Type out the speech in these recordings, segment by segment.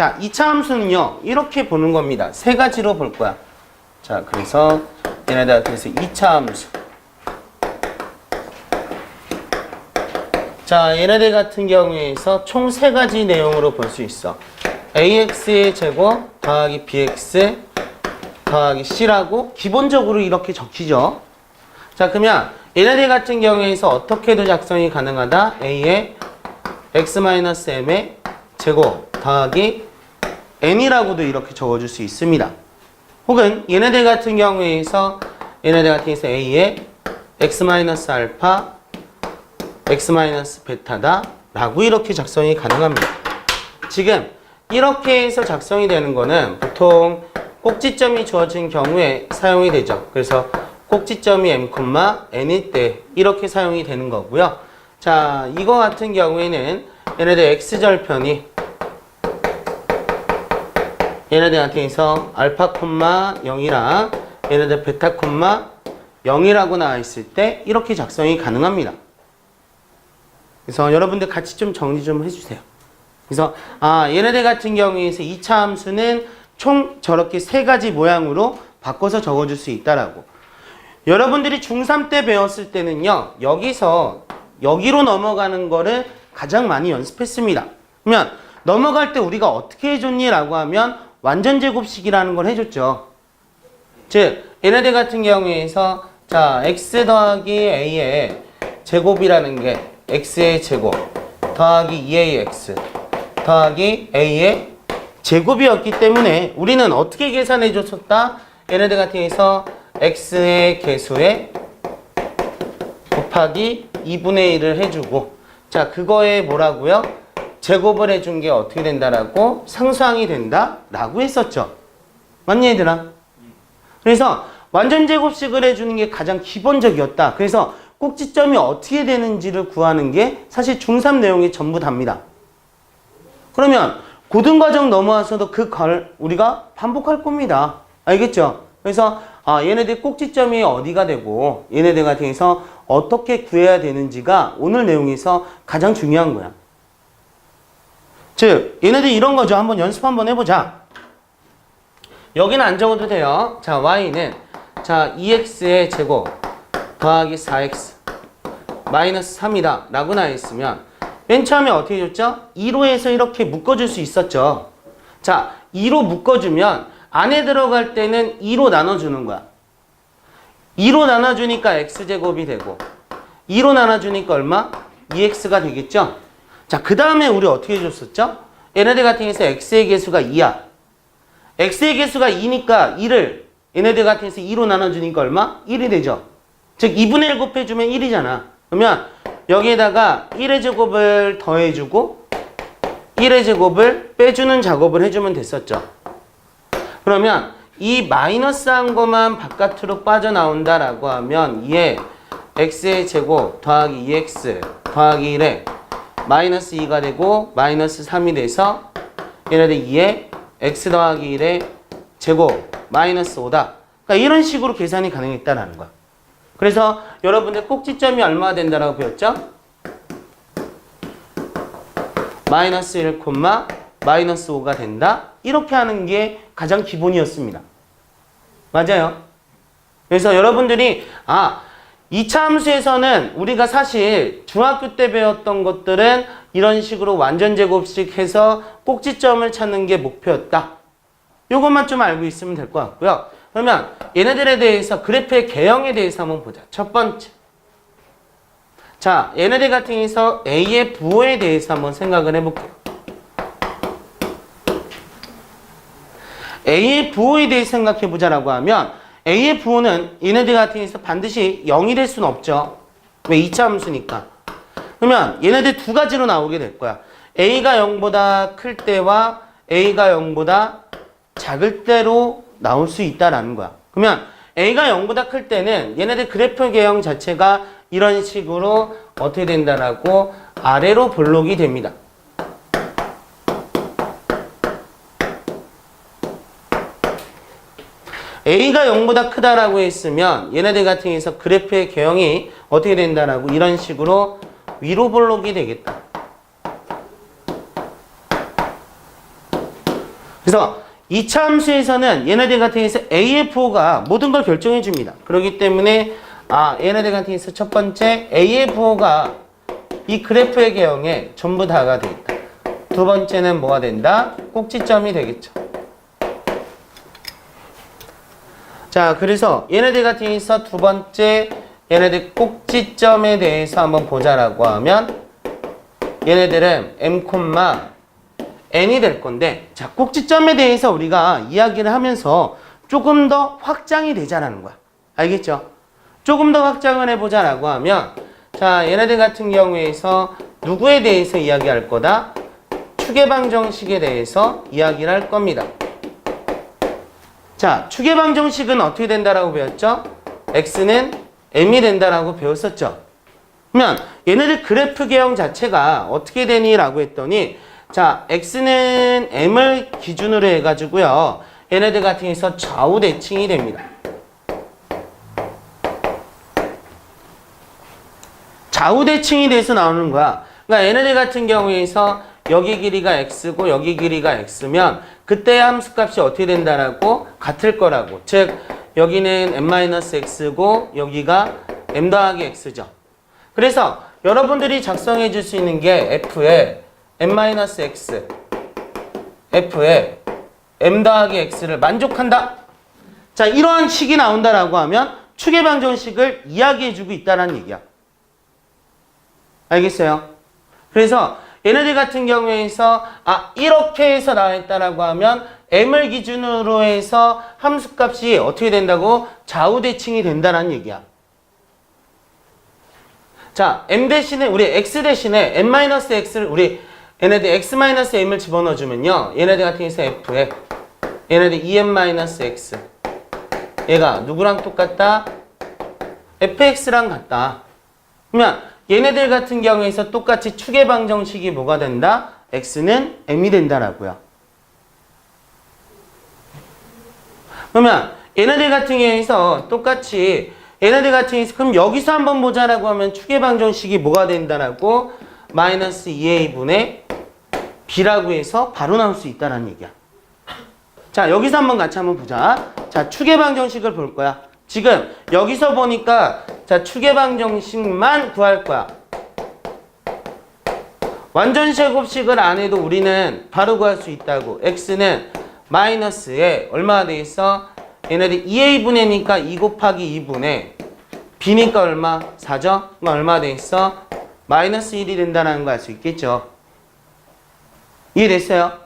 자, 2차 함수는요, 이렇게 보는 겁니다. 세 가지로 볼 거야. 자, 그래서 얘네들 그래서 2차 함수. 자, 얘네들 같은 경우에서 총 세 가지 내용으로 볼 수 있어. ax의 제곱 더하기 bx 더하기 c라고 기본적으로 이렇게 적히죠. 자, 그러면 얘네들 같은 경우에서 어떻게도 작성이 가능하다. a의 x-m의 제곱 더하기 n이라고도 이렇게 적어줄 수 있습니다. 혹은 얘네들 같은 경우에서 얘네들 같은 경우에서 a의 x-알파 x-베타다 라고 이렇게 작성이 가능합니다. 지금 이렇게 해서 작성이 되는 거는 보통 꼭지점이 주어진 경우에 사용이 되죠. 그래서 꼭지점이 m, n일 때 이렇게 사용이 되는 거고요. 자, 이거 같은 경우에는 얘네들 x절편이 얘네들 같은 경우에서 알파, 0이랑 얘네들 베타, 0이라고 나와 있을 때 이렇게 작성이 가능합니다. 그래서 여러분들 같이 좀 정리 좀 해주세요. 그래서 아 얘네들 같은 경우에서 2차 함수는 총 저렇게 세 가지 모양으로 바꿔서 적어줄 수 있다라고. 여러분들이 중3 때 배웠을 때는요 여기서 여기로 넘어가는 거를 가장 많이 연습했습니다. 그러면 넘어갈 때 우리가 어떻게 해줬니 라고 하면 완전 제곱식이라는 걸 해줬죠. 즉 얘네들 같은 경우에서 자 x 더하기 a의 제곱이라는 게 x의 제곱 더하기 2ax 더하기 a의 제곱이었기 때문에 우리는 어떻게 계산해 줬었다? 얘네들 같은 경우에서 x의 개수에 곱하기 2분의 1을 해주고 자 그거에 뭐라고요? 제곱을 해준 게 어떻게 된다라고 상수항이 된다라고 했었죠. 맞니 얘들아? 그래서 완전 제곱식을 해주는 게 가장 기본적이었다. 그래서 꼭지점이 어떻게 되는지를 구하는 게 사실 중3 내용이 전부 답니다. 그러면 고등과정 넘어와서도 그 걸 우리가 반복할 겁니다. 알겠죠? 그래서 아, 얘네들 꼭지점이 어디가 되고 얘네들 같은 경우에서 어떻게 구해야 되는지가 오늘 내용에서 가장 중요한 거야. 즉 얘네들 이런 거죠. 한번 연습 한번 해보자. 여기는 안 적어도 돼요. 자 y는 자 2x의 제곱 더하기 4x 마이너스 3이다 라고 나와 있으면 맨 처음에 어떻게 줬죠? 2로 해서 이렇게 묶어줄 수 있었죠. 자 2로 묶어주면 안에 들어갈 때는 2로 나눠주는 거야. 2로 나눠주니까 x제곱이 되고 2로 나눠주니까 얼마? 2x가 되겠죠? 자, 그 다음에 우리 어떻게 해줬었죠? 얘네들 같은 경우에서 x의 개수가 2야. x의 개수가 2니까 2를 얘네들 같은 경우에서 2로 나눠주니까 얼마? 1이 되죠. 즉 2분의 1 곱해주면 1이잖아. 그러면 여기에다가 1의 제곱을 더해주고 1의 제곱을 빼주는 작업을 해주면 됐었죠. 그러면 이 마이너스한 것만 바깥으로 빠져나온다라고 하면 이에 x의 제곱 더하기 2x 더하기 1에 마이너스 2가 되고 마이너스 3이 돼서 얘네들 2에 x 더하기 1의 제곱 마이너스 5다. 그러니까 이런 식으로 계산이 가능했다라는 거야. 그래서 여러분들 꼭지점이 얼마가 된다라고 배웠죠? 마이너스 1, 콤마 마이너스 5가 된다. 이렇게 하는 게 가장 기본이었습니다. 맞아요. 그래서 여러분들이 아 2차 함수에서는 우리가 사실 중학교 때 배웠던 것들은 이런 식으로 완전 제곱식 해서 꼭지점을 찾는 게 목표였다. 이것만 좀 알고 있으면 될 것 같고요. 그러면 얘네들에 대해서 그래프의 개형에 대해서 한번 보자. 첫 번째. 자, 얘네들 같은 경우에서 A의 부호에 대해서 한번 생각을 해볼게요. A의 부호에 대해서 생각해보자라고 하면 A의 부호는 얘네들 같은 경우에서 반드시 0이 될 수는 없죠. 왜 2차 함수니까. 그러면 얘네들 두 가지로 나오게 될 거야. A가 0보다 클 때와 A가 0보다 작을 때로 나올 수 있다라는 거야. 그러면 A가 0보다 클 때는 얘네들 그래프 개형 자체가 이런 식으로 어떻게 된다라고 아래로 볼록이 됩니다. A가 0보다 크다라고 했으면 얘네들 같은 경우에서 그래프의 개형이 어떻게 된다라고 이런 식으로 위로 볼록이 되겠다. 그래서 이차 함수에서는 얘네들 같은 경우에서 AFO가 모든 걸 결정해 줍니다. 그렇기 때문에 아 얘네들 같은 경우에서 첫 번째 AFO가 이 그래프의 개형에 전부 다가 돼 있다. 두 번째는 뭐가 된다? 꼭지점이 되겠죠. 자, 그래서 얘네들 같은 경우에서 두 번째 얘네들 꼭지점에 대해서 한번 보자라고 하면 얘네들은 m, n이 될 건데 자, 꼭지점에 대해서 우리가 이야기를 하면서 조금 더 확장이 되자라는 거야. 알겠죠? 조금 더 확장을 해보자라고 하면 자, 얘네들 같은 경우에서 누구에 대해서 이야기할 거다? 추계방 정식에 대해서 이야기를 할 겁니다. 자, 추계방 정식은 어떻게 된다라고 배웠죠? x는 m이 된다라고 배웠었죠. 그러면 얘네들 그래프 개형 자체가 어떻게 되니라고 했더니 자, x는 m을 기준으로 해 가지고요. 얘네들 같은 경우에서 좌우 대칭이 됩니다. 좌우 대칭이 돼서 나오는 거야. 그러니까 얘네들 같은 경우에서 여기 길이가 x고 여기 길이가 x면 그때 함수 값이 어떻게 된다라고 같을 거라고. 즉 여기는 m-x고 여기가 m 더하기 x죠. 그래서 여러분들이 작성해 줄 수 있는 게 f에 m-x f에 m 더하기 x를 만족한다. 자 이러한 식이 나온다라고 하면 추계방정식을 이야기해 주고 있다는 얘기야. 알겠어요? 그래서 얘네들 같은 경우에서 아 이렇게 해서 나왔다라고 하면 m을 기준으로 해서 함수값이 어떻게 된다고 좌우 대칭이 된다는 얘기야. 자, m 대신에 우리 x 대신에 m-x를 우리 얘네들 x-m을 집어넣어 주면요. 얘네들 같은 경우에서 f에 얘네들 2m-x 얘가 누구랑 똑같다? fx랑 같다. 그러면 얘네들 같은 경우에서 똑같이 추계 방정식이 뭐가 된다? x는 m이 된다라고요. 그러면 얘네들 같은 경우에서 똑같이 얘네들 같은 경우에서 그럼 여기서 한번 보자라고 하면 추계 방정식이 뭐가 된다라고 마이너스 2a분의 b라고 해서 바로 나올 수 있다는 얘기야. 자 여기서 한번 같이 한번 보자. 자 추계 방정식을 볼 거야. 지금 여기서 보니까 자 추계방 정식만 구할 거야. 완전 제곱식을 안 해도 우리는 바로 구할 수 있다고. x는 마이너스에 얼마가 돼 있어? 얘네들 2a분의 니까 2 곱하기 2분의 b니까 얼마? 4죠? 그럼 얼마 돼 있어? 마이너스 1이 된다는 거 알 수 있겠죠? 이해됐어요?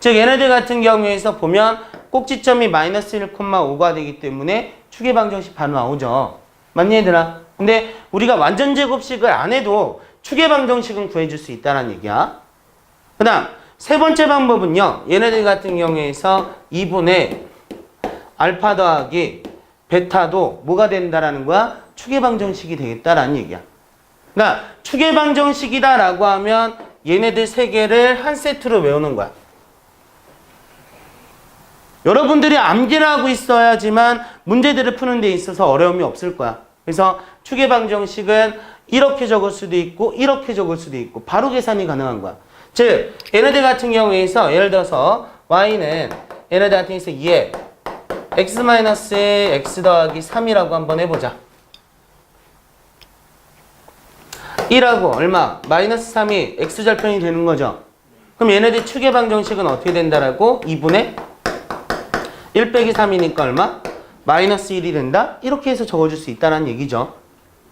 즉 얘네들 같은 경우에서 보면 꼭지점이 마이너스 1,5가 되기 때문에 추계방정식 바로 나오죠. 맞니 얘들아? 근데 우리가 완전 제곱식을 안 해도 추계방정식은 구해줄 수 있다는 얘기야. 그 다음 세 번째 방법은요. 얘네들 같은 경우에서 2분의 알파 더하기 베타도 뭐가 된다라는 거야? 추계방정식이 되겠다라는 얘기야. 그러니까 추계방정식이다라고 하면 얘네들 세 개를 한 세트로 외우는 거야. 여러분들이 암기를 하고 있어야지만 문제들을 푸는 데 있어서 어려움이 없을 거야. 그래서 추계방정식은 이렇게 적을 수도 있고 이렇게 적을 수도 있고 바로 계산이 가능한 거야. 즉 얘네들 같은 경우에서 예를 들어서 y는 얘네들 같은 경우에서 2에 x-에 x 더하기 3이라고 한번 해보자. 1하고 얼마? 마이너스 3이 x절편이 되는 거죠. 그럼 얘네들 추계방정식은 어떻게 된다라고? 2분의 1 빼기 3이니까 얼마? 마이너스 1이 된다? 이렇게 해서 적어줄 수 있다는 얘기죠.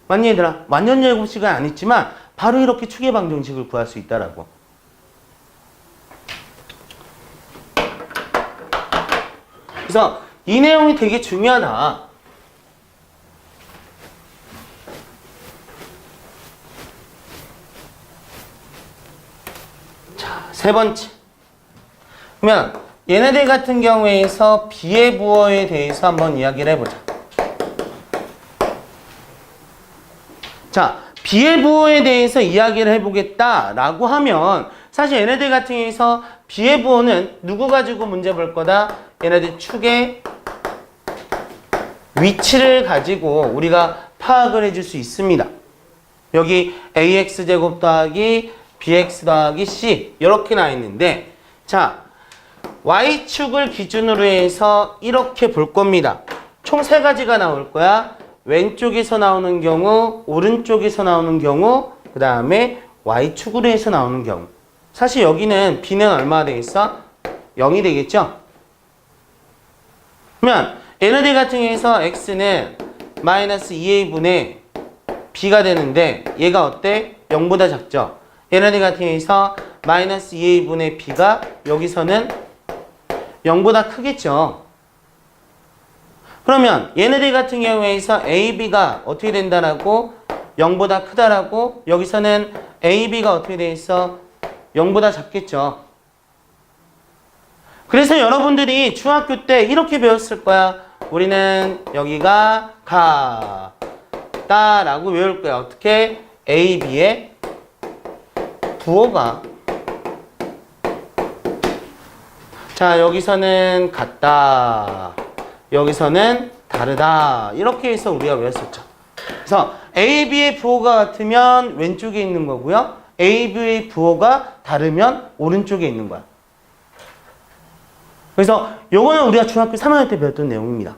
맞니 얘들아? 완전 제곱식은 아니지만 바로 이렇게 추계방정식을 구할 수 있다라고. 그래서 이 내용이 되게 중요하다. 자, 세 번째. 그러면 얘네들 같은 경우에서 비의 부호에 대해서 한번 이야기를 해보자. 자, 비의 부호에 대해서 이야기를 해보겠다라고 하면 사실 얘네들 같은 경우에서 비의 부호는 누구 가지고 문제 볼 거다? 얘네들 축의 위치를 가지고 우리가 파악을 해줄 수 있습니다. 여기 ax 제곱 더하기 bx 더하기 c 이렇게 나 있는데 자 y축을 기준으로 해서 이렇게 볼 겁니다. 총 세 가지가 나올 거야. 왼쪽에서 나오는 경우, 오른쪽에서 나오는 경우, 그 다음에 y축으로 해서 나오는 경우. 사실 여기는 b는 얼마가 되겠어? 0이 되겠죠? 그러면 ND 같은 경우에서 x는 마이너스 2a분의 b가 되는데 얘가 어때? 0보다 작죠? ND 같은 경우에서 마이너스 2a분의 b가 여기서는 0보다 크겠죠? 그러면 얘네들 같은 경우에서 AB가 어떻게 된다라고 0보다 크다라고 여기서는 AB가 어떻게 돼 있어? 0보다 작겠죠. 그래서 여러분들이 중학교 때 이렇게 배웠을 거야. 우리는 여기가 같다라고 외울 거야. 어떻게? AB의 부호가 자 여기서는 같다. 여기서는 다르다. 이렇게 해서 우리가 외웠었죠. 그래서 AB의 부호가 같으면 왼쪽에 있는 거고요. AB의 부호가 다르면 오른쪽에 있는 거야. 그래서 요거는 우리가 중학교 3학년 때 배웠던 내용입니다.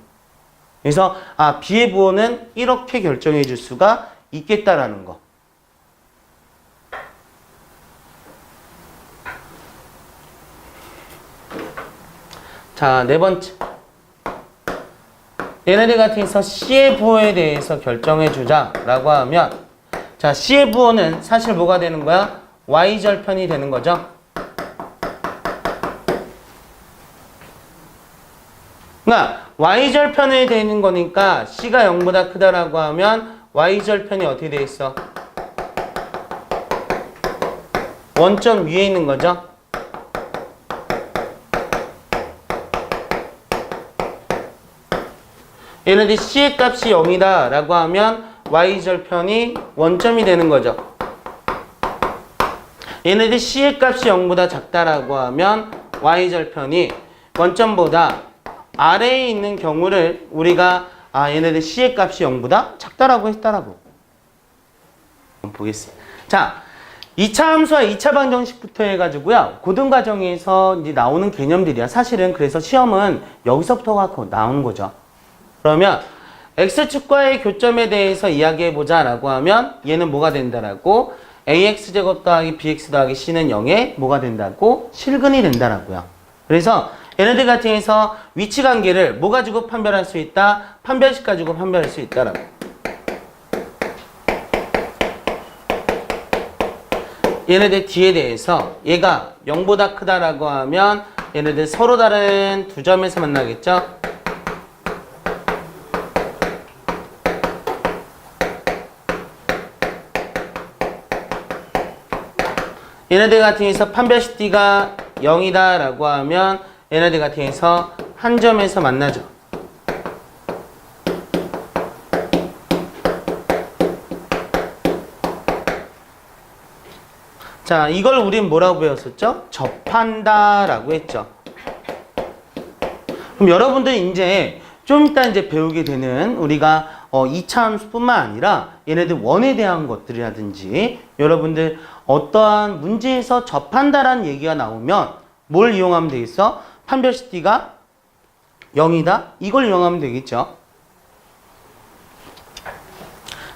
그래서 아 B의 부호는 이렇게 결정해 줄 수가 있겠다라는 거. 자, 네 번째. 얘네들 같은 경우서 C의 부호에 대해서 결정해 주자라고 하면 자, 부호는 사실 뭐가 되는 거야? Y절편이 되는 거죠. 그러니까 Y절편이 되는 거니까 C가 0보다 크다라고 하면 Y절편이 어떻게 돼 있어? 원점 위에 있는 거죠. 얘네들 C의 값이 0이다 라고 하면 Y절편이 원점이 되는 거죠. 얘네들 C의 값이 0보다 작다라고 하면 Y절편이 원점보다 아래에 있는 경우를 우리가 아 얘네들 C의 값이 0보다 작다라고 했다라고 보겠습니다. 자, 2차 함수와 2차 방정식부터 해가지고요. 고등과정에서 이제 나오는 개념들이야. 사실은 그래서 시험은 여기서부터가 나오는 거죠. 그러면 x축과의 교점에 대해서 이야기해보자 라고 하면 얘는 뭐가 된다라고 ax제곱 더하기 bx 더하기 c는 0에 뭐가 된다고 실근이 된다라고요. 그래서 얘네들 같은 경우에서 위치 관계를 뭐 가지고 판별할 수 있다? 판별식 가지고 판별할 수 있다라고. 얘네들 뒤에 대해서 얘가 0보다 크다라고 하면 얘네들 서로 다른 두 점에서 만나겠죠? 얘네들 같은 경우에서 판별식 D가 0이다 라고 하면 얘네들 같은 경우에서 한 점에서 만나죠. 자, 이걸 우린 뭐라고 배웠었죠? 접한다 라고 했죠. 그럼 여러분들 이제 좀 이따 이제 배우게 되는 우리가 어, 2차 함수뿐만 아니라 얘네들 원에 대한 것들이라든지 여러분들 어떠한 문제에서 접한다라는 얘기가 나오면 뭘 이용하면 되겠어? 판별식 D가 0이다? 이걸 이용하면 되겠죠.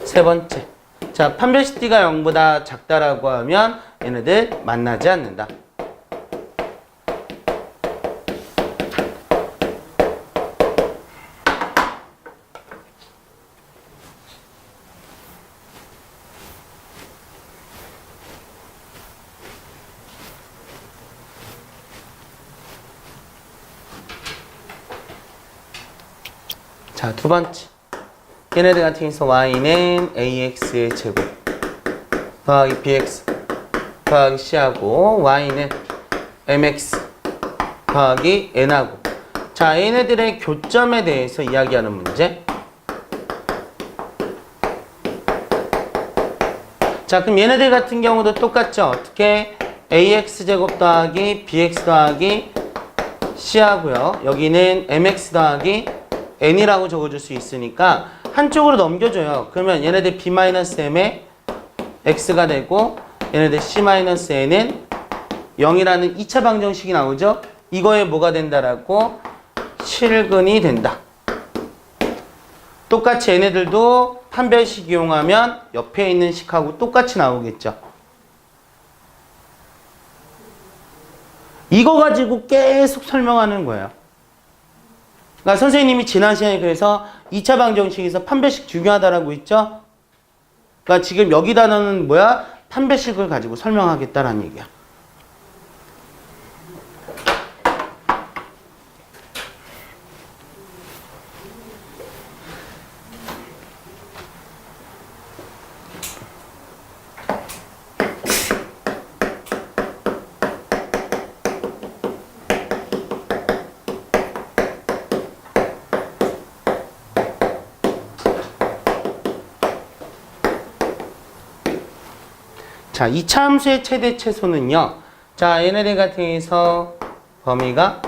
세 번째. 자, 판별식 D가 0보다 작다라고 하면 얘네들 만나지 않는다. 자, 두 번째. 얘네들 같은 경우서 y는 ax의 제곱 더하기 bx 더하기 c하고 y는 mx 더하기 n하고 자, 얘네들의 교점에 대해서 이야기하는 문제. 자, 그럼 얘네들 같은 경우도 똑같죠? 어떻게 ax 제곱 더하기 bx 더하기 c하고요. 여기는 mx 더하기 n이라고 적어줄 수 있으니까 한쪽으로 넘겨줘요. 그러면 얘네들 b-m에 x가 되고 얘네들 c-n은 0이라는 2차 방정식이 나오죠. 이거에 뭐가 된다라고 실근이 된다. 똑같이 얘네들도 판별식 이용하면 옆에 있는 식하고 똑같이 나오겠죠. 이거 가지고 계속 설명하는 거예요. 그러니까 선생님이 지난 시간에 그래서 2차 방정식에서 판별식 중요하다라고 했죠. 그러니까 지금 여기 단어는 뭐야? 판별식을 가지고 설명하겠다라는 얘기야. 자, 이차 함수의 최대 최소는요. 자, 얘네들 같은 경우에서 범위가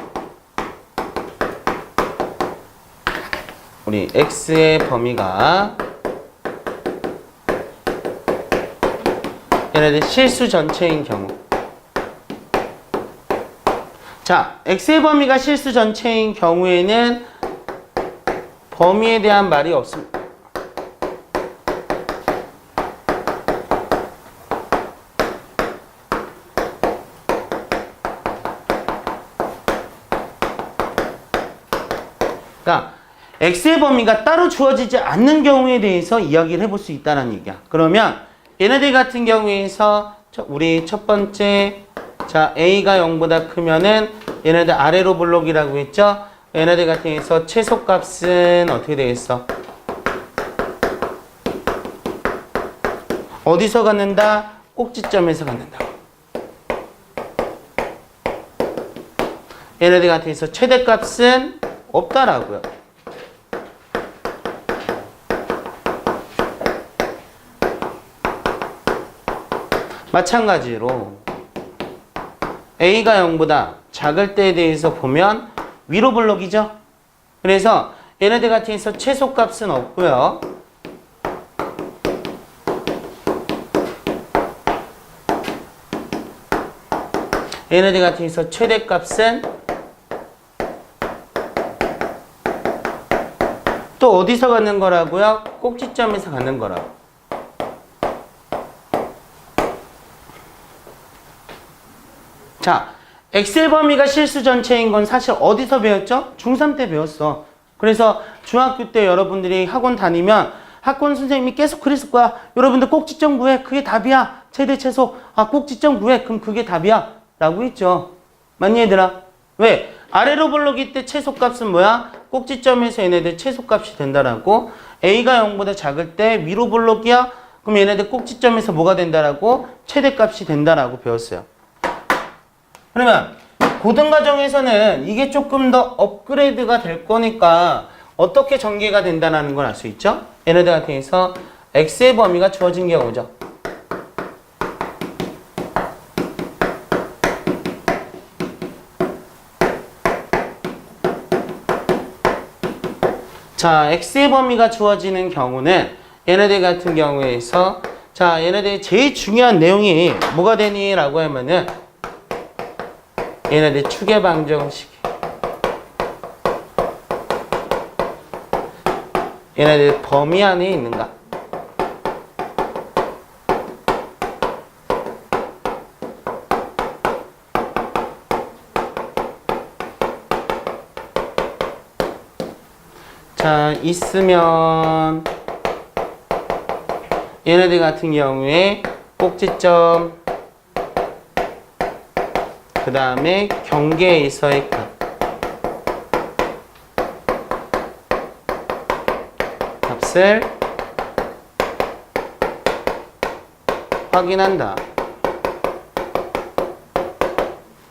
우리 x의 범위가 얘네들 실수 전체인 경우 자, x의 범위가 실수 전체인 경우에는 범위에 대한 말이 없습니다. 그러니까 x의 범위가 따로 주어지지 않는 경우에 대해서 이야기를 해볼 수 있다는 얘기야. 그러면 얘네들 같은 경우에서 저- 우리 첫 번째 자 a가 0보다 크면은 얘네들 아래로 블록이라고 했죠. 얘네들 같은 경우에서 최소값은 어떻게 되겠어? 어디서 갖는다? 꼭지점에서 갖는다. 얘네들 같은 경우에서 최대값은 없다라고요. 마찬가지로 A가 0보다 작을 때에 대해서 보면 위로 블록이죠. 그래서 얘네들 같은 경우에서 최소값은 없고요. 얘네들 같은 경우에서 최대값은 또 어디서 갖는 거라고요? 꼭지점에서 갖는 거라고. 자, 엑셀 범위가 실수 전체인 건 사실 어디서 배웠죠? 중3 때 배웠어. 그래서 중학교 때 여러분들이 학원 다니면 학원 선생님이 계속 그랬을 거야. 여러분들 꼭지점 구해. 그게 답이야. 최대 최소. 아, 꼭지점 구해. 그럼 그게 답이야. 라고 했죠. 맞니 얘들아? 왜? 아래로 블록일 때 최소값은 뭐야? 꼭지점에서 얘네들 최소값이 된다라고. A가 0보다 작을 때 위로 블록이야? 그럼 얘네들 꼭지점에서 뭐가 된다라고? 최대값이 된다라고 배웠어요. 그러면 고등과정에서는 이게 조금 더 업그레이드가 될 거니까 어떻게 전개가 된다는 걸 알 수 있죠? 얘네들 같은 경우에서 x의 범위가 주어진 경우죠. 자, x의 범위가 주어지는 경우는 얘네들 같은 경우에서 자, 얘네들 제일 중요한 내용이 뭐가 되니? 라고 하면은 얘네들 추계 방정식 얘네들 범위 안에 있는가? 자, 있으면 얘네들 같은 경우에 꼭지점 그 다음에 경계에서의 값. 값을 확인한다.